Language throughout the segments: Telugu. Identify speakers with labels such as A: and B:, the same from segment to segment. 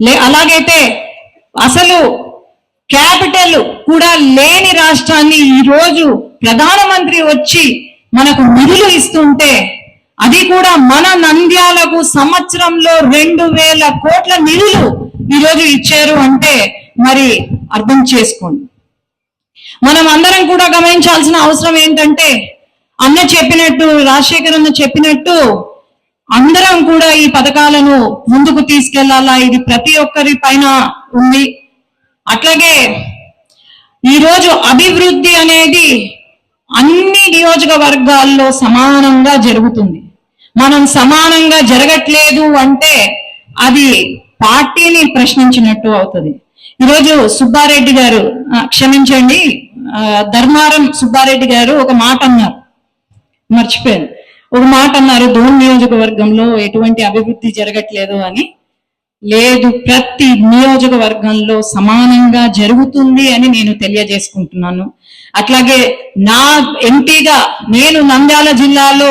A: లే అలాగైతే అసలు క్యాపిటల్ కూడా లేని రాష్ట్రాన్ని ఈ రోజు ప్రధానమంత్రి వచ్చి మనకు నిధులు ఇస్తుంటే అది కూడా మన నంద్యాలకు సంవత్సరంలో రెండు వేల కోట్ల నిధులు ఈరోజు ఇచ్చారు అంటే మరి అర్థం చేసుకోండి. మనం అందరం కూడా గమనించాల్సిన అవసరం ఏంటంటే అన్న చెప్పినట్టు రాజశేఖర్ అన్న చెప్పినట్టు అందరం కూడా ఈ పథకాలను ముందుకు తీసుకెళ్ళాలా? ఇది ప్రతి ఒక్కరి పైన ఉంది. అట్లాగే ఈరోజు అభివృద్ధి అనేది అన్ని నియోజకవర్గాల్లో సమానంగా జరుగుతుంది. మనం సమానంగా జరగట్లేదు అంటే అది పార్టీని ప్రశ్నించినట్టు అవుతుంది. ఈరోజు సుబ్బారెడ్డి గారు క్షమించండి ధర్మారం సుబ్బారెడ్డి గారు ఒక మాట అన్నారు. మర్చిపోయాను. ఒక మాట అన్నారు దోన్ నియోజకవర్గంలో ఎటువంటి అభివృద్ధి జరగట్లేదు అని. లేదు ప్రతి నియోజకవర్గంలో సమానంగా జరుగుతుంది అని నేను తెలియజేసుకుంటున్నాను. అట్లాగే నా ఎంపీగా నేను నంద్యాల జిల్లాలో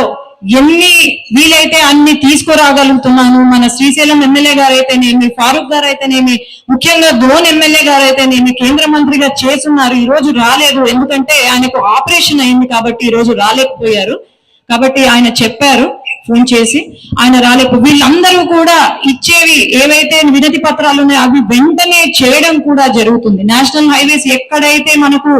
A: ఎన్ని వీలైతే అన్ని తీసుకురాగలుగుతున్నాను మన శ్రీశైలం ఎమ్మెల్యే గారు అయితేనేమి ఫారూక్ గారు అయితేనేమి ముఖ్యంగా ధోన్ ఎమ్మెల్యే గారు అయితేనేమి కేంద్ర మంత్రిగా చేస్తున్నారు ఈ రోజు రాలేదు. ఎందుకంటే ఆయనకు ఆపరేషన్ అయింది కాబట్టి ఈ రోజు రాలేకపోయారు. కాబట్టి ఆయన చెప్పారు ఫోన్ చేసి. ఆయన రాలేపు వీళ్ళందరూ కూడా ఇచ్చేవి ఏవైతే వినతి పత్రాలు ఉన్నాయో అవి వెంటనే చేయడం కూడా జరుగుతుంది. నేషనల్ హైవేస్ ఎక్కడైతే మనకు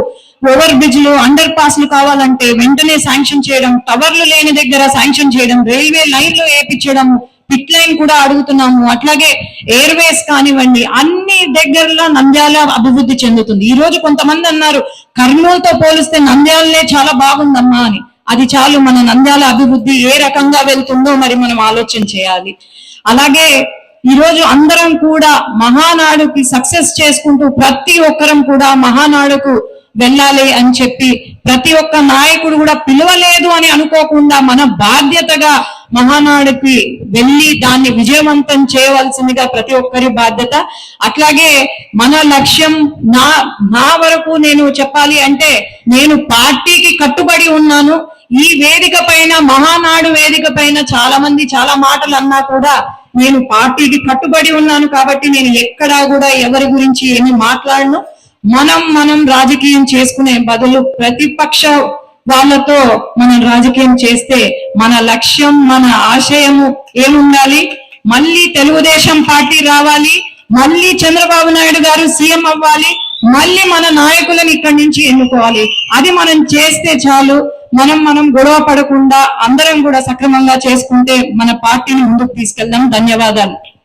A: ఓవర్ బ్రిడ్జ్లు అండర్ పాస్లు కావాలంటే వెంటనే శాంక్షన్ చేయడం టవర్లు లేని దగ్గర శాంక్షన్ చేయడం రైల్వే లైన్లు వేపించడం పిట్ లైన్ కూడా అడుగుతున్నాము. అట్లాగే ఎయిర్వేస్ కానివ్వండి అన్ని దగ్గరలో నంద్యాల అభివృద్ధి చెందుతుంది. ఈ రోజు కొంతమంది అన్నారు కర్నూలుతో పోలిస్తే నంద్యాలనే చాలా బాగుందమ్మా అని. అది చాలు మన నంద్యాల అభివృద్ధి ఏ రకంగా వెళ్తుందో మరి మనం ఆలోచన చేయాలి. అలాగే ఈ రోజు అందరం కూడా మహానాడుకి సక్సెస్ చేసుకుంటూ ప్రతి ఒక్కరం కూడా మహానాడుకు వెళ్ళాలి అని చెప్పి ప్రతి ఒక్క నాయకుడు కూడా పిలవలేదు అని అనుకోకుండా మన బాధ్యతగా మహానాడుకి వెళ్ళి దాన్ని విజయవంతం చేయవలసిందిగా ప్రతి ఒక్కరి బాధ్యత. అట్లాగే మన లక్ష్యం నా నా వరకు నేను చెప్పాలి అంటే నేను పార్టీకి కట్టుబడి ఉన్నాను. ఈ వేదిక పైన మహానాడు వేదిక పైన చాలా మంది చాలా మాటలు అన్నా కూడా నేను పార్టీకి కట్టుబడి ఉన్నాను కాబట్టి నేను ఎక్కడా కూడా ఎవరి గురించి ఏమి మాట్లాడను. మనం మనం రాజకీయం చేసుకునే బదులు ప్రతిపక్ష వాళ్ళతో మనం రాజకీయం చేస్తే మన లక్ష్యం మన ఆశయము ఏముండాలి? మళ్ళీ తెలుగుదేశం పార్టీ రావాలి మళ్ళీ చంద్రబాబు నాయుడు గారు సీఎం అవ్వాలి మళ్ళీ మన నాయకులను ఇక్కడి నుంచి ఎన్నుకోవాలి. అది మనం చేస్తే చాలు. మనం మనం గొడవ పడకుండా అందరం కూడా సక్రమంగా చేసుకుంటే మన పార్టీని ముందుకు తీసుకెళ్దాం. ధన్యవాదాలు.